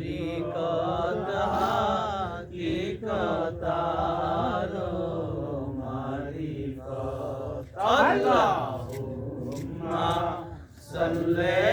তরিকত হাকিকত আলো মারিফত আল্লাহুম্মা সাল্লি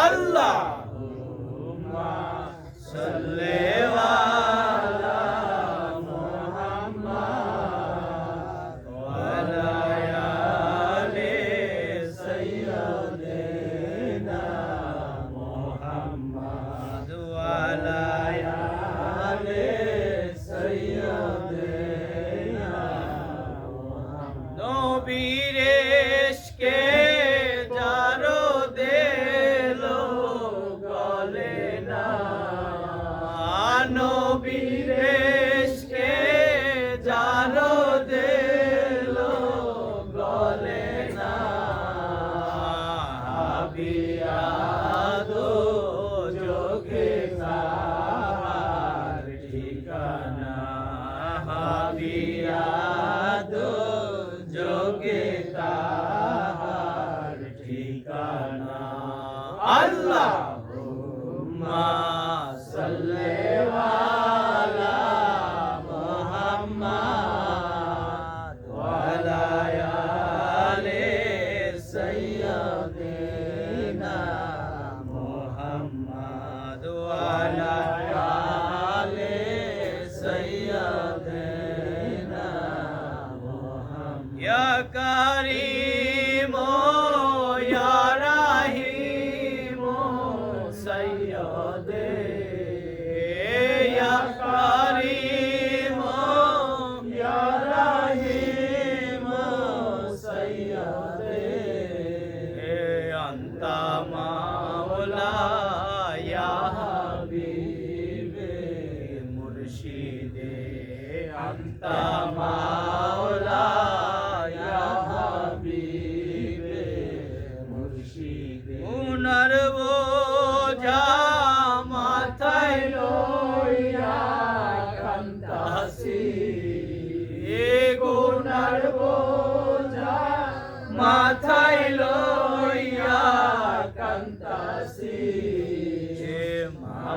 আল্লাহ দে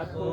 রাখো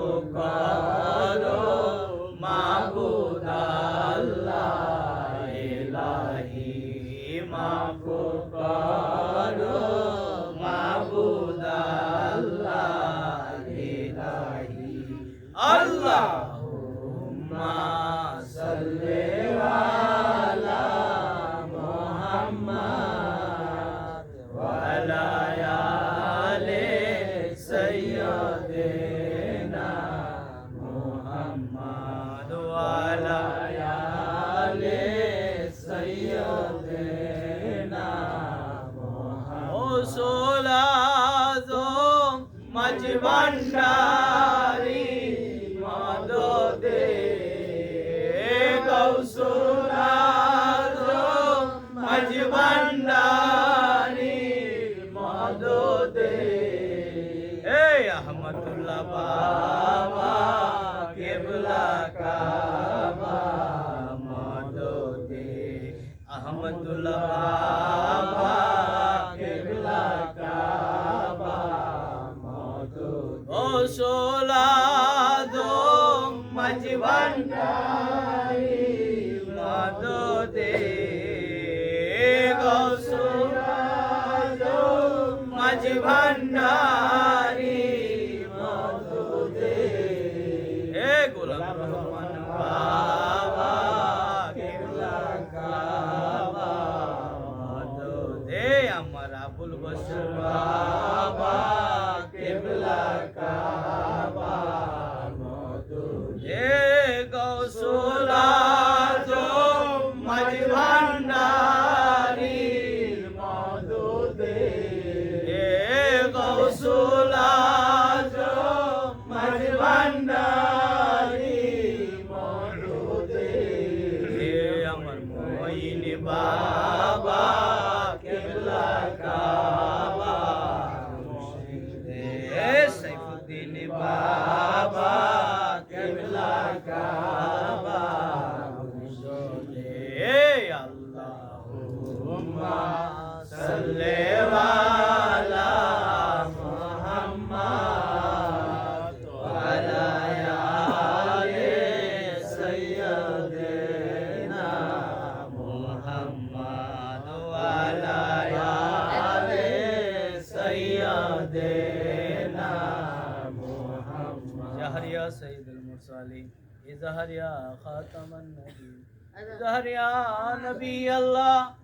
Bye. আল্লাহুম্মা সাল্লি আলা মুহাম্মাদ ওয়া আলা আলি সাইয়্যিদিনা মুহাম্মাদ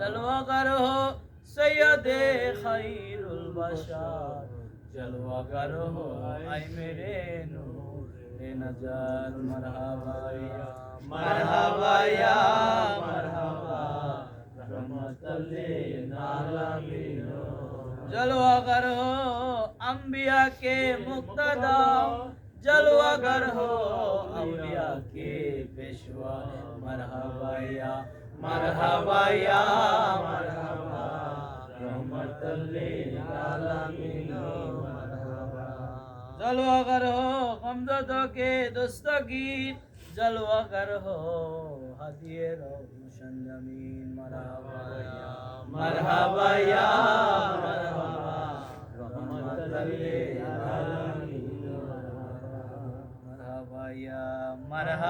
জলওয়া করো সৈয়দে খৈরুল বশার। জলওয়া করো আই মেরে নূর এ নজার মারহাবা ইয়া মারহাবা ইয়া, মারহাবা। রহমতাল আলামিন জলওয়া করো আম্বিয়া কে মুক্তদা জলওয়া করো আম্বিয়া কে পেশওয়া মারহাবায়া মারহাবায়া মারহাবা রহমতাল লিল আলামিন জলওয়া কর হো হামদদ কে দস্তগি জলওয়া কর হো হাদিয়ে রোশন জমিন মারহাবায়া মারহাবায়া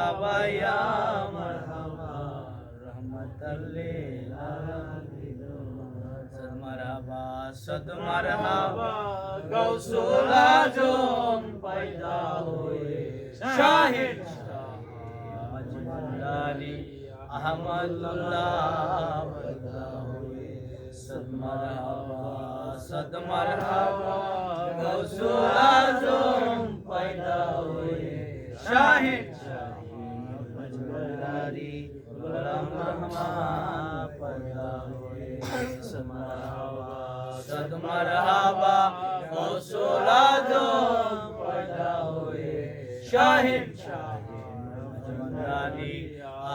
مرحبا يا مرحبا رحمت للعالمين صد مرحبا صد مرحبا غوثul আজম পয়দা হয়ে শাহিদ মজমুলানি আহমদুল্লাহ পয়দা পয়দা হয়ে শাহিদ हरि ब्रह्मा पैदा होए समरावा सदमरावा मौसोला जो पैदा होए शाहिन शाही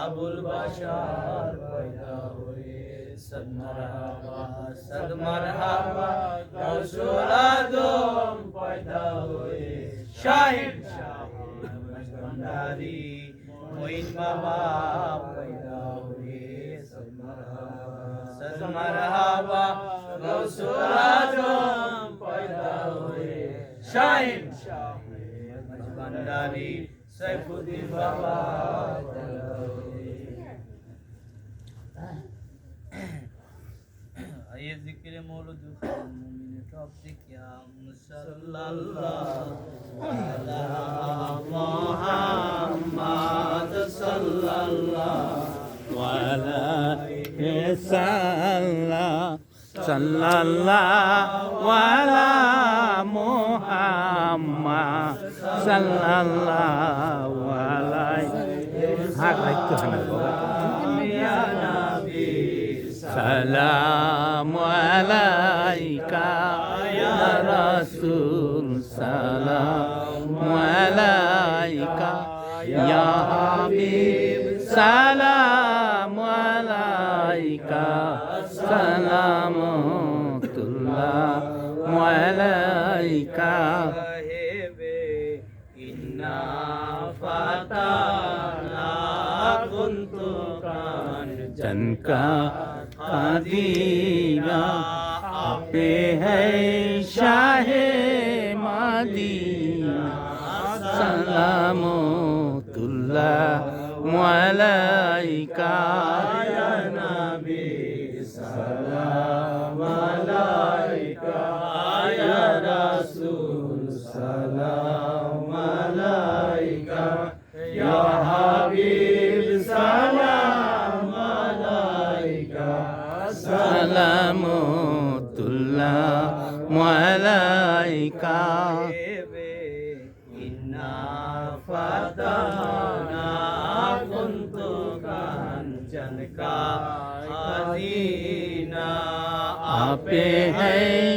अबुल बशार पैदा होए सदमरावा सदमरावा मौसोला जो पैदा होए शाहिन शाही मजमरानी मजमंदारी मोइन बाबा पैदा हुए सदमरहबा गौसुल आजम पैदा हुए शाहिन भंडारी सैफुद्दीन बाबा पैदा हुए आइए जिक्र मौलूद मुमिन टॉपिक या सल्लल्लाहु अला وسلم صلى الله على محمد صلى الله عليه يا نبي سلام عليك يا رسول سلام عليك يا حبيب سلام সাহেবে, ইন্না ফাতানা কুন্তু কান কা কাদিনা। আপে হ্যায় শাহে মাদিনা। সালামুতুল্লাহ আলাইকা। ইয়া নবী সালাম है